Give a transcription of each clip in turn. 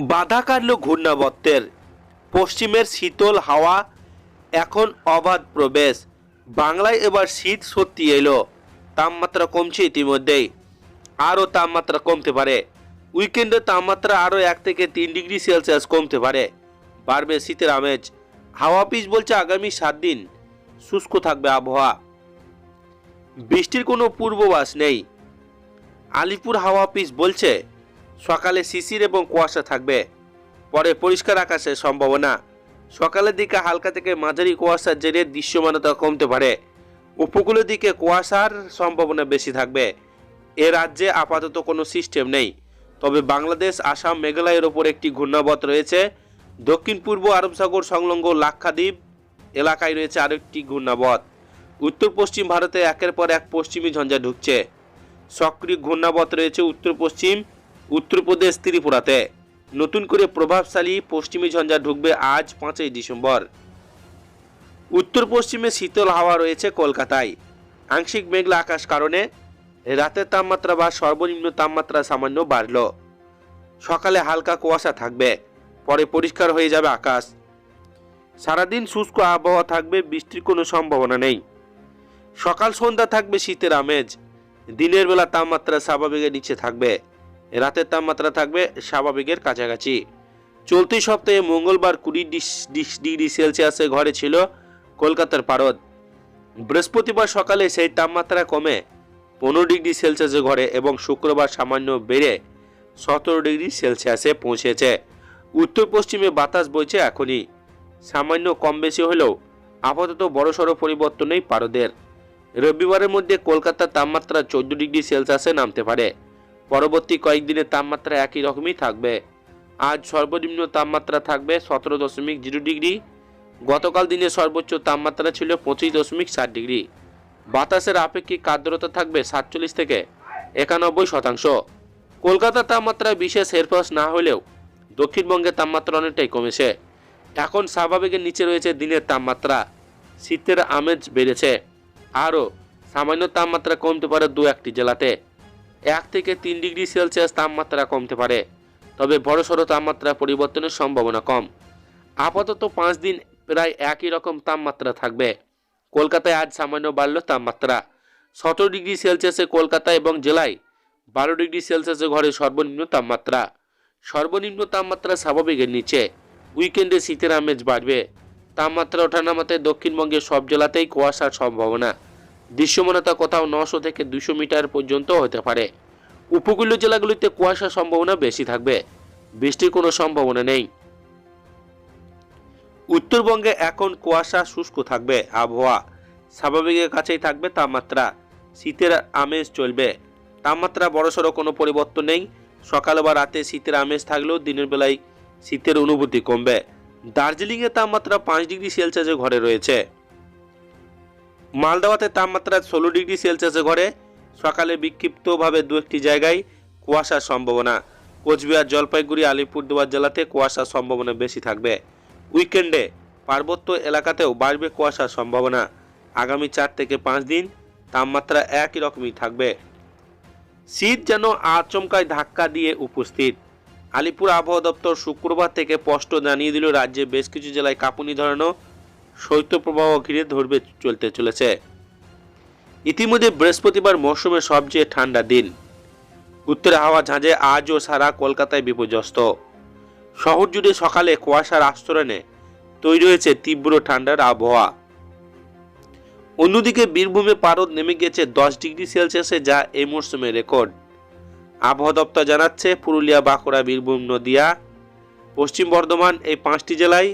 বাধা কাটল ঘূর্ণাবর্তের পশ্চিমের শীতল হাওয়া এখন অবাধ প্রবেশ। বাংলায় এবার শীত সত্যি এলো। তাপমাত্রা কমছে ইতিমধ্যেই। আরও তাপমাত্রা কমতে পারে। উইকেন্ডে তাপমাত্রা আরও এক থেকে তিন ডিগ্রি সেলসিয়াস কমতে পারে। বাড়বে শীতের আমেজ। হাওয়া পিস বলছে আগামী সাত দিন শুষ্ক থাকবে আবহাওয়া। বৃষ্টির কোনো পূর্ববাস নেই। আলিপুর হাওয়া পিস বলছে সকালে শিশির এবং কুয়াশা থাকবে। পরে পরিষ্কার আকাশের সম্ভাবনা। সকালের দিকে হালকা থেকে মাঝারি কুয়াশার জেরে দৃশ্যমানতা কমতে পারে। উপকূলের দিকে কুয়াশার সম্ভাবনা বেশি থাকবে। এ রাজ্যে আপাতত কোনো সিস্টেম নেই। তবে বাংলাদেশ, আসাম, মেঘালয়ের ওপর একটি ঘূর্ণাবত রয়েছে। দক্ষিণ পূর্ব আরব সাগর সংলগ্ন লাক্ষাদ্বীপ এলাকায় রয়েছে আরেকটি ঘূর্ণাবত। উত্তর পশ্চিম ভারতে একের পর এক পশ্চিমী ঝঞ্ঝা ঢুকছে। সক্রিয় ঘূর্ণাবত রয়েছে উত্তর পশ্চিম উত্তরপ্রদেশ, ত্রিপুরাতে। নতুন করে প্রভাবশালী পশ্চিমী ঝঞ্ঝা ঢুকবে আজ পাঁচই ডিসেম্বর। উত্তর পশ্চিমে শীতল হাওয়া রয়েছে কলকাতায়। আংশিক মেঘলা আকাশ কারণে রাতের তাপমাত্রা বা সর্বনিম্ন তাপমাত্রা সামান্য বাড়ল। সকালে হালকা কুয়াশা থাকবে, পরে পরিষ্কার হয়ে যাবে আকাশ। সারাদিন শুষ্ক আবহাওয়া থাকবে, বৃষ্টির কোনো সম্ভাবনা নেই। সকাল সন্ধ্যা থাকবে শীতের আমেজ। দিনের বেলা তাপমাত্রা স্বাভাবিকের নিচে থাকবে। রাতের তাপমাত্রা থাকবে স্বাভাবিকের কাছাকাছি। চলতি সপ্তাহে মঙ্গলবার কুড়ি ডিগ্রি সেলসিয়াসের ঘরে ছিল কলকাতার পারদ। বৃহস্পতিবার সকালে সেই তাপমাত্রা কমে পনেরো ডিগ্রি সেলসিয়াসের ঘরে এবং শুক্রবার সামান্য বেড়ে সতেরো ডিগ্রি সেলসিয়াসে পৌঁছেছে। উত্তর পশ্চিমে বাতাস বইছে এখনই। সামান্য কম বেশি হলেও আপাতত বড়সড় পরিবর্তন পারদের। রবিবারের মধ্যে কলকাতার তাপমাত্রা চোদ্দ ডিগ্রি সেলসিয়াসে নামতে পারে। পরবর্তী কয়েকদিনের তাপমাত্রা একই রকমই থাকবে। আজ সর্বনিম্ন তাপমাত্রা থাকবে সতেরো দশমিক জিরো ডিগ্রি। গতকাল দিনে সর্বোচ্চ তাপমাত্রা ছিল পঁচিশ দশমিক ষাট ডিগ্রি। বাতাসের আপেক্ষিক আর্দ্রতা থাকবে সাতচল্লিশ থেকে একানব্বই শতাংশ। কলকাতার তাপমাত্রায় বিশেষ হেরফের না হলেও দক্ষিণবঙ্গের তাপমাত্রা অনেকটাই কমেছে। এখন স্বাভাবিকের নিচে রয়েছে দিনের তাপমাত্রা। শীতের আমেজ বেড়েছে। আরও সামান্য তাপমাত্রা কমতে পারে দু একটি জেলাতে। এক থেকে তিন ডিগ্রি সেলসিয়াস তাপমাত্রা কমতে পারে, তবে বড়সড় তাপমাত্রা পরিবর্তনের সম্ভাবনা কম। আপাতত পাঁচ দিন প্রায় একই রকম তাপমাত্রা থাকবে। কলকাতায় আজ সামান্য বাড়ল তাপমাত্রা। সতেরো ডিগ্রি সেলসিয়াসে কলকাতা এবং জেলায় বারো ডিগ্রি সেলসিয়াসে ঘরে সর্বনিম্ন তাপমাত্রা। সর্বনিম্ন তাপমাত্রা স্বাভাবিকের নিচে। উইকেন্ডে শীতের আমেজ বাড়বে। তাপমাত্রা ওঠানামাতে দক্ষিণবঙ্গের সব জেলাতেই কুয়াশার সম্ভাবনা। দৃশ্যমানতা কোথাও নশো থেকে দুশো মিটার পর্যন্ত হতে পারে। উপকূলীয় জেলাগুলিতে কুয়াশার সম্ভাবনা বেশি থাকবে। বৃষ্টির কোনো সম্ভাবনা নেই। উত্তরবঙ্গে এখন কুয়াশা শুষ্ক থাকবে, আবহাওয়া স্বাভাবিকের কাছেই থাকবে তাপমাত্রা। শীতের আমেজ চলবে। তাপমাত্রা বড়সড় কোনো পরিবর্তন নেই। সকাল বা রাতে শীতের আমেজ থাকলেও দিনের বেলায় শীতের অনুভূতি কমবে। দার্জিলিংয়ে তাপমাত্রা পাঁচ ডিগ্রি সেলসিয়াসের ঘরে রয়েছে। মালদাওয়াতে তাপমাত্রা ষোলো ডিগ্রি সেলসিয়াসে ঘরে। সকালে বিক্ষিপ্তভাবে দু একটি জায়গায় কুয়াশার সম্ভাবনা। কোচবিহার, জলপাইগুড়ি, আলিপুরদুয়ার জেলাতে কুয়াশার সম্ভাবনা বেশি থাকবে। উইকেন্ডে পার্বত্য এলাকাতেও বাড়বে কুয়াশার সম্ভাবনা। আগামী চার থেকে পাঁচ দিন তাপমাত্রা একই রকমই থাকবে। শীত যেন আচমকায় ধাক্কা দিয়ে উপস্থিত। আলিপুর আবহাওয়া দপ্তর শুক্রবার থেকে স্পষ্ট জানিয়ে দিল রাজ্যে বেশ কিছু জেলায় কাঁপুনি ধরানো শৈত্যপ্রবাহ ঘিরে ধরবে চলতে চলেছে। ইতিমধ্যে বৃহস্পতিবার মৌসুমের সবচেয়ে ঠান্ডা দিন। উত্তরে হাওয়া ঝাঁঝে আজও সারা কলকাতায় বিপর্যস্ত। শহর জুড়ে সকালে কুয়াশার আস্তরণে তৈরি হয়েছে তীব্র ঠান্ডার আবহাওয়া। অন্যদিকে বীরভূমে পারদ নেমে গেছে দশ ডিগ্রি সেলসিয়াসে, যা এই মরশুমে রেকর্ড। আবহাওয়া দপ্তর জানাচ্ছে, পুরুলিয়া, বাঁকুড়া, বীরভূম, নদিয়া, পশ্চিম বর্ধমান এই পাঁচটি জেলায়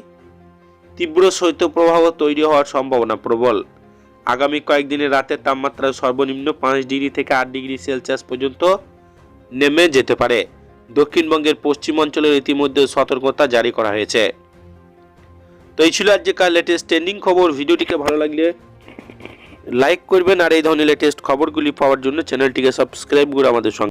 তীব্র শৈত্যপ্রবাহ তৈরি হওয়ার সম্ভাবনা প্রবল। আগামী কয়েকদিনের রাতের তাপমাত্রা সর্বনিম্ন পাঁচ ডিগ্রি থেকে আট ডিগ্রি সেলসিয়াস পর্যন্ত নেমে যেতে পারে। দক্ষিণবঙ্গের পশ্চিম অঞ্চলের ইতিমধ্যে সতর্কতা জারি করা হয়েছে। তো এই ছিল আজকের লেটেস্ট ট্রেন্ডিং খবর। ভিডিওটিকে ভালো লাগলে লাইক করবেন। আর এই ধরনের লেটেস্ট খবরগুলি পাওয়ার জন্য চ্যানেলটিকে সাবস্ক্রাইব করে আমাদের সঙ্গে